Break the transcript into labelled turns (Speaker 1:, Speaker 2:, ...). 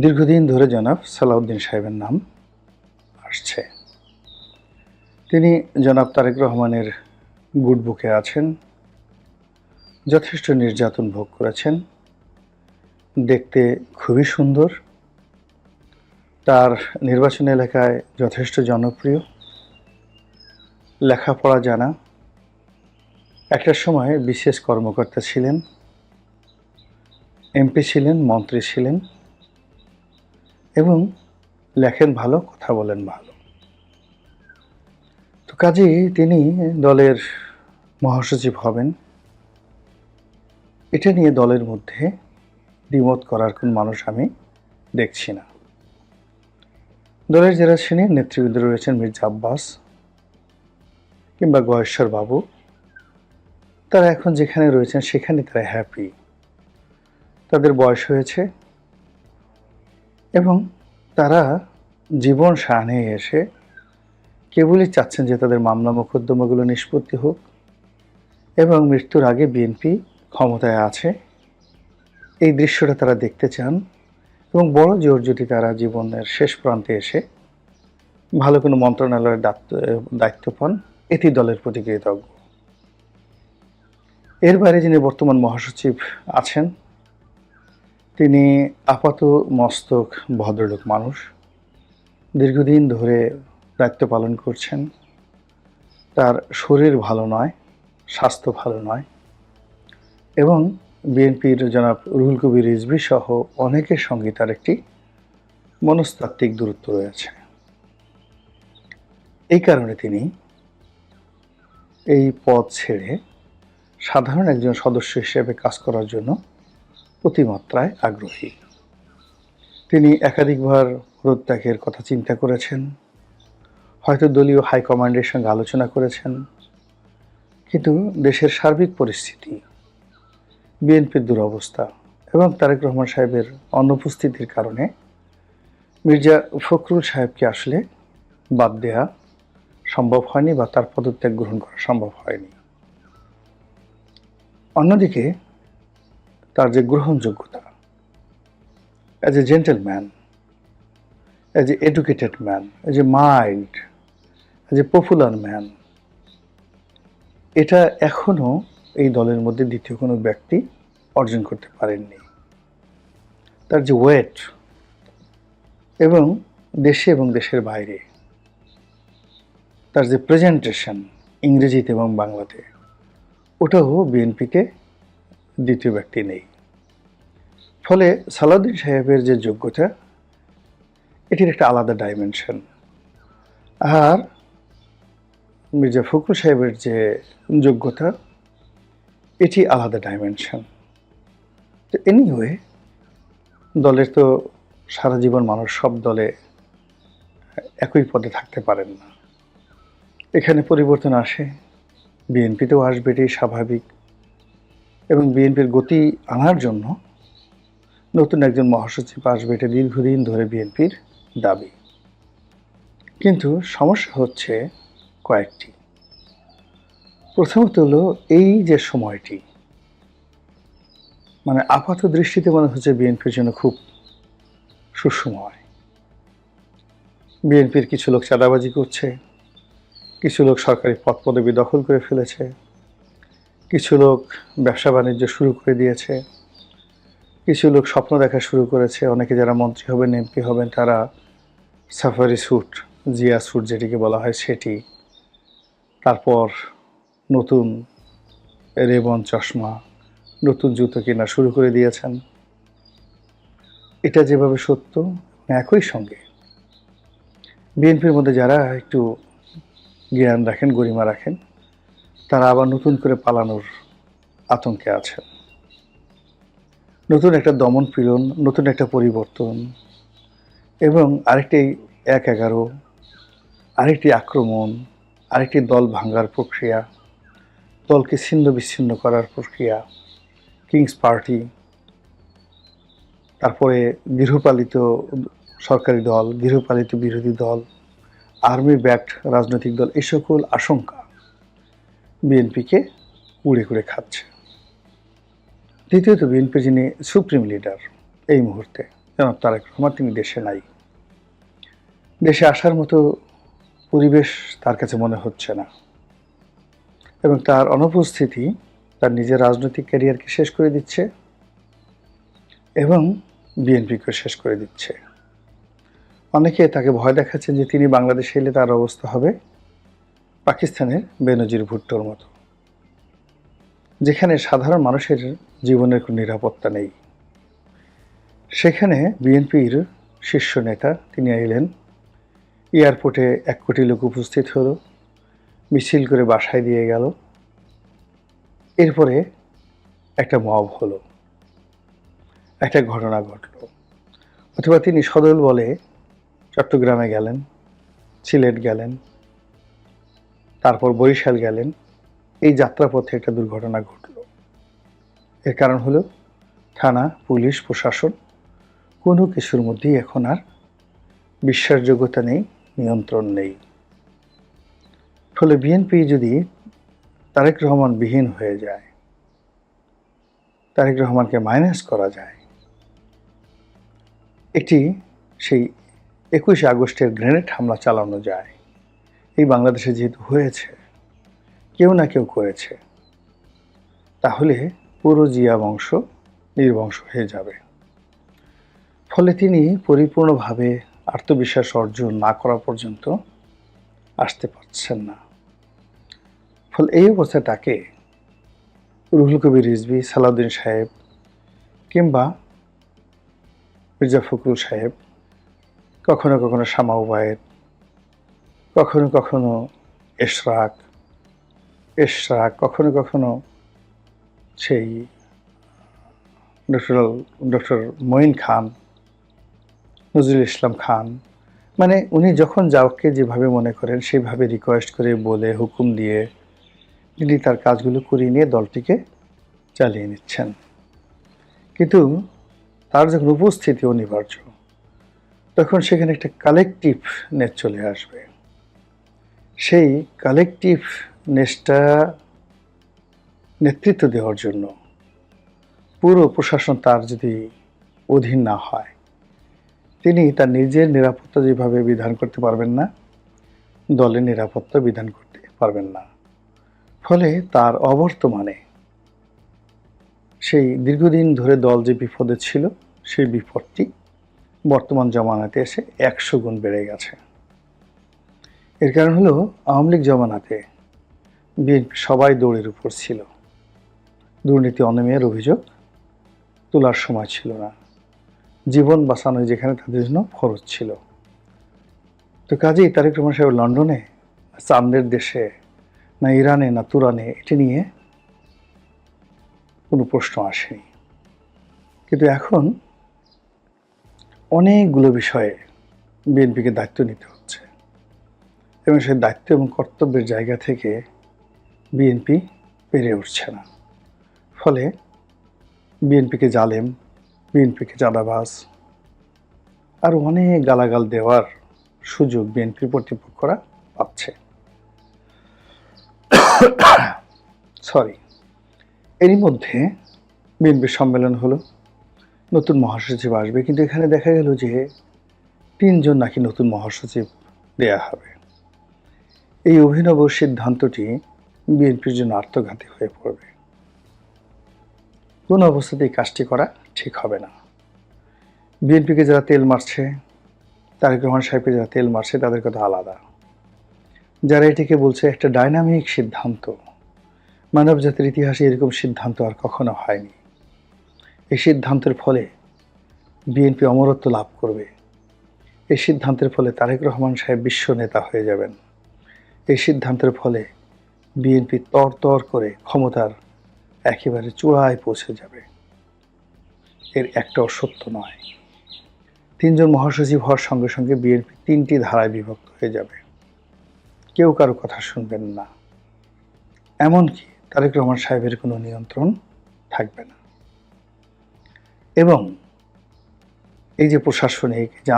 Speaker 1: দীর্ঘদিন ধরে জনাব সালাউদ্দিন সাহেবের নাম আসছে। তিনি জনাব তারেক রহমানের গুড বুকে আছেন, যথেষ্ট নির্যাতন ভোগ করেছেন, দেখতে খুবই সুন্দর। তার নির্বাচন এলাকায় যথেষ্ট জনপ্রিয়। লেখাপড়া জানা। একটা সময় বিশেষ কর্মকর্তা ছিলেন। এমপি ছিলেন, মন্ত্রী ছিলেন। এবং লেখেন ভালো, কথা বলেন ভালো। তো কাজেই তিনি দলের মহাসচিব হবেন। এটা নিয়ে দলের মধ্যে দ্বিমত করার কোন মানুষ আমি দেখছি না। দলের যারা শ্রেণির নেতৃবৃন্দ রয়েছেন, মির্জা আব্বাস কিংবা গয়েশ্বর বাবু, তারা এখন যেখানে রয়েছেন সেখানে তারা হ্যাপি তাদের বয়স হয়েছে এবং তারা জীবন সানে এসে কেবলই চাচ্ছেন যে তাদের মামলা মোকদ্দমাগুলো নিষ্পত্তি হোক এবং মৃত্যুর আগে বিএনপি ক্ষমতায় আছে। এই দৃশ্যটা তারা দেখতে চান এবং বড় জোর যদি তারা জীবনের শেষ প্রান্তে এসে ভালো কোনো মন্ত্রণালয়ের দায়িত্ব দায়িত্ব পান। এটি দলের প্রতি কৃতজ্ঞ এর বাইরে যিনি বর্তমান মহাসচিব আছেন তিনি আপাত মস্তক ভদ্রলোক মানুষ। দীর্ঘদিন ধরে দায়িত্ব পালন করছেন। তার শরীর ভালো নয়, স্বাস্থ্য ভালো নয় এবং বিএনপির জনাব রুহুল কবির রিজভি সহ অনেকের সঙ্গে তার একটি মনস্তাত্ত্বিক দূরত্ব রয়েছে। এই কারণে তিনি এই পদ ছেড়ে সাধারণ একজন সদস্য হিসেবে কাজ করার জন্য অতিমাত্রায় আগ্রহী। তিনি একাধিকবার পদত্যাগের কথা চিন্তা করেছেন, হয়তো দলীয় হাইকমান্ডের সঙ্গে আলোচনা করেছেন। কিন্তু দেশের সার্বিক পরিস্থিতি, বিএনপির দুরবস্থা এবং তারেক রহমান সাহেবের অনুপস্থিতির কারণে মির্জা ফখরুল সাহেবকে আসলে বাদ দেয়া সম্ভব হয়নি বা তার পদত্যাগ গ্রহণ করা সম্ভব হয়নি। অন্যদিকে তার যে গ্রহণযোগ্যতা as a gentleman as a educated man as a mild as a popular man এটা এখনও এই দলের মধ্যে দ্বিতীয় কোনো ব্যক্তি অর্জন করতে পারেননি। তার যে ওয়েট এবং দেশে এবং দেশের বাইরে, তার যে প্রেজেন্টেশন ইংরেজিতে এবং বাংলাতে, ওটাও বিএনপিতে দ্বিতীয় ব্যক্তি নেই। ফলে সালাউদ্দিন সাহেবের যে যোগ্যতা, এটির একটা আলাদা ডাইমেনশন আর মির্জা ফখরুল সাহেবের যে যোগ্যতা, এটি আলাদা ডাইমেনশন তো এনিওয়ে দলের তো সারা জীবন মানুষ সব দলে একই পদে থাকতে পারেন না। এখানে পরিবর্তন আসে, বিএনপিতেও আসবে এটাই স্বাভাবিক। এবং বিএনপির গতি আনার জন্য নতুন একজন মহাসচিব আসবে এটা দীর্ঘদিন ধরে বিএনপির দাবি। কিন্তু সমস্যা হচ্ছে কয়েকটি। প্রথমত হলো এই যে সময়টি মানে আপাত দৃষ্টিতে মনে হচ্ছে বিএনপির জন্য খুব সুসময় বিএনপির কিছু লোক চাঁদাবাজি করছে, কিছু লোক সরকারি পদ পদবি দখল করে ফেলেছে। কিছু লোক ব্যবসা বাণিজ্য শুরু করে দিয়েছে। কিছু লোক স্বপ্ন দেখা শুরু করেছে। অনেকে যারা মন্ত্রী হবেন এমপি হবেন, তারা সাফারি স্যুট জিয়া স্যুট যেটিকে বলা হয়, সেটি। তারপর নতুন রেবন চশমা, নতুন জুতো কেনা শুরু করে দিয়েছেন। এটা যেভাবে সত্য একই সঙ্গে। বিএনপির মধ্যে যারা একটু জ্ঞান রাখেন, গরিমা রাখেন তারা আবার নতুন করে পালানোর আতঙ্কে আছে। নতুন একটা দমন পীড়ন, নতুন একটা পরিবর্তন এবং আরেকটি এক এগারো আরেকটি আক্রমণ, আরেকটি দল ভাঙ্গার প্রক্রিয়া, দলকে ছিন্ন বিচ্ছিন্ন করার প্রক্রিয়া কিংস পার্টি তারপরে গৃহপালিত সরকারি দল, গৃহপালিত বিরোধী দল আর্মি ব্যাকড রাজনৈতিক দল, এই সকল আশঙ্কা বিএনপিকে উড়ে কুড়ে খাচ্ছে। দ্বিতীয়ত বিএনপি যিনি সুপ্রিম লিডার এই মুহূর্তে, জনাব তারেক রহমান, তিনি দেশে নাই। দেশে আসার মতো পরিবেশ তার কাছে মনে হচ্ছে না। এবং তার অনুপস্থিতি তার নিজের রাজনৈতিক ক্যারিয়ারকে শেষ করে দিচ্ছে এবং বিএনপিকে শেষ করে দিচ্ছে। অনেকে তাকে ভয় দেখাচ্ছেন যে তিনি বাংলাদেশে এলে তার অবস্থা হবে। পাকিস্তানের বেনজির ভুট্টোর মতো, যেখানে সাধারণ মানুষের জীবনের কোনো নিরাপত্তা নেই। সেখানে বিএনপির শীর্ষ নেতা তিনি এলেন, এয়ারপোর্টে এক কোটি লোক উপস্থিত হলো, মিছিল করে বাসায় দিয়ে গেল, এরপরে একটা মব হলো। একটা ঘটনা ঘটলো। অথবা তিনি সদল বলে চট্টগ্রামে গেলেন, সিলেট গেলেন তারপর বরিশাল গেলেন। এই যাত্রাপথে একটা দুর্ঘটনা ঘটল। এর কারণ হলো, থানা, পুলিশ, প্রশাসন কোনো কিছুর মধ্যেই এখন আর বিশ্বাসযোগ্যতা নেই, নিয়ন্ত্রণ নেই। ফলে বিএনপি যদি তারেক রহমান বিহীন হয়ে যায়, তারেক রহমানকে মাইনাস করা যায় এটি সেই একুশে আগস্টের গ্রেনেড হামলা চালানো যায় এই বাংলাদেশে যেহেতু হয়েছে, কেউ না কেউ করেছে, তাহলে পুরো জিয়া বংশ নির্বংশ হয়ে যাবে। ফলে তিনি পরিপূর্ণভাবে আত্মবিশ্বাস অর্জন না করা পর্যন্ত আসতে পারছেন না। ফলে এই অবস্থায় তাকে রুহুল কবির রিজভি, সালাউদ্দিন সাহেব কিংবা মির্জা ফখরুল সাহেব কখনো কখনো শামা উবায়ের কখনো কখনো এশরাক এশরাক, কখনো কখনো সেই ডক্টর ডক্টর মঈন খান, নজরুল ইসলাম খান। মানে উনি যখন যাওকে যেভাবে মনে করেন সেইভাবে রিকোয়েস্ট করে বলে, হুকুম দিয়ে তিনি তার কাজগুলো করিয়ে নিয়ে দলটিকে চালিয়ে নিচ্ছেন। কিন্তু তার যখন উপস্থিতি অনিবার্য, তখন সেখানে একটা কালেকটিভ নেট চলে আসবে। সেই কালেকটিভ নেসটা নেতৃত্ব দেওয়ার জন্য পুরো প্রশাসন তার যদি অধীন না হয়, তিনি তার নিজের নিরাপত্তা যেভাবে বিধান করতে পারবেন না, দলের নিরাপত্তা বিধান করতে পারবেন না। ফলে তার অবর্তমানে সেই দীর্ঘদিন ধরে দল যে বিপদে ছিল, সেই বিপদটি বর্তমান জমানাতে এসে একশো গুণ বেড়ে গেছে। এর কারণ হলো আওয়ামী লীগ জমানাতে বিএনপি সবাই দৌড়ের উপর ছিল। দুর্নীতি অনিয়মের অভিযোগ তোলার সময় ছিল না। জীবন বাঁচানো যেখানে তাদের জন্য খরচ ছিল। তো কাজেই তারেক রহমান সাহেব লন্ডনে চান্দের দেশে, না ইরানে, না তুরানে, এটি নিয়ে কোনো প্রশ্ন আসেনি। কিন্তু এখন অনেকগুলো বিষয়ে বিএনপিকে দায়িত্ব নিতে হচ্ছে। এবং সেই দায়িত্ব এবং কর্তব্যের জায়গা থেকে বিএনপি পেরে উঠছে না। ফলে বিএনপিকে জালেম, বিএনপিকে চাঁদাবাজ আর অনেক গালাগাল দেওয়ার সুযোগ বিএনপির কর্তৃপক্ষরা পাচ্ছে। সরি এরই মধ্যে বিএনপির সম্মেলন হলো। নতুন মহাসচিব আসবে, কিন্তু এখানে দেখা গেল যে তিনজন নাকি নতুন মহাসচিব দেয়া হবে। এই অভিনব সিদ্ধান্তটি বিএনপির জন্য আত্মঘাতী হয়ে পড়বে। কোন অবস্থাতেই কাজটি করা ঠিক হবে না। বিএনপিকে যারা তেল মারছে, তারেক রহমান সাহেবকে যারা তেল মারছে তাদের কথা আলাদা। যারা এটিকে বলছে একটা ডাইনামিক সিদ্ধান্ত মানব জাতির ইতিহাসে এরকম সিদ্ধান্ত আর কখনো হয়নি। এই সিদ্ধান্তের ফলে বিএনপি অমরত্ব লাভ করবে। এই সিদ্ধান্তের ফলে তারেক রহমান সাহেব বিশ্ব নেতা হয়ে যাবেন। এই সিদ্ধান্তের ফলে বিএনপি তর তর করে ক্ষমতার একেবারে চূড়ায় পৌঁছে যাবে। এর একটাও সত্য নয়। তিনজন মহাসচিব হওয়ার সঙ্গে সঙ্গে বিএনপি তিনটি ধারায় বিভক্ত হয়ে যাবে। কেউ কারও কথা শুনবেন না। এমনকি তারেক রহমান সাহেবের কোনো নিয়ন্ত্রণ থাকবে না। এবং এই যে প্রশাসনিক যে